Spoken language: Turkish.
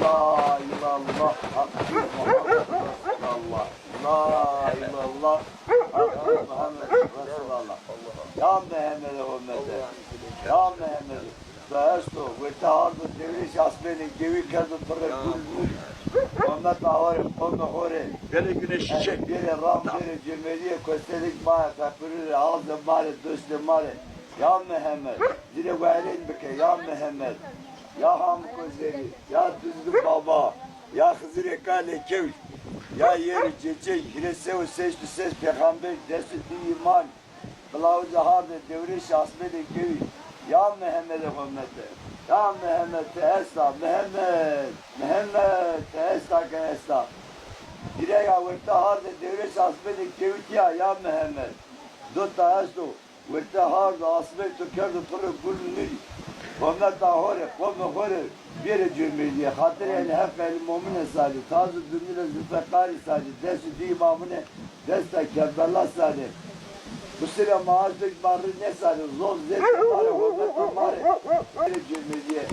La ilallah Muhammed Resulallah. La ilallah Muhammed. Ya Mehmet Ümmete. Ya Mehmet. Besto ve taardu devriş asbeni gevi kadı pırı kullu. Muhammed ahore, Muhammed ahore. Böyle güneş çiçek. Biri ram, biri cümleliye, köstelik mare, kapırır, ağzı mare, döstü mare. Ya Mehmet, dile verin bike, ya Mehmet. Ya ham közleri, ya düzgün baba, ya hızır ekale keviş. Ya yeri çiçek, hirese ve seçti ses, peygamber, desi iman. Kılavuz harde, devriş asmedi keviş. Ya Mehmet Efendimiz'e. Ya Mehmet Esra, Mehmet, Mehmet Esra Esra. Direga vurta harde devre asmede kevitya ya Mehmet. Dotta asto vurta harde asmede to kerdo pırı kulnuri. Valla da hore, valla hore. Bir cümleye hatır el hep el mumine sali. Tazı dümdüle züfekari sali. Desu di imamine. Desta kebbella sali. Bu sıra maaşlık barı ne sali? Zon zeytin bari, valla bari. Bir cümleye.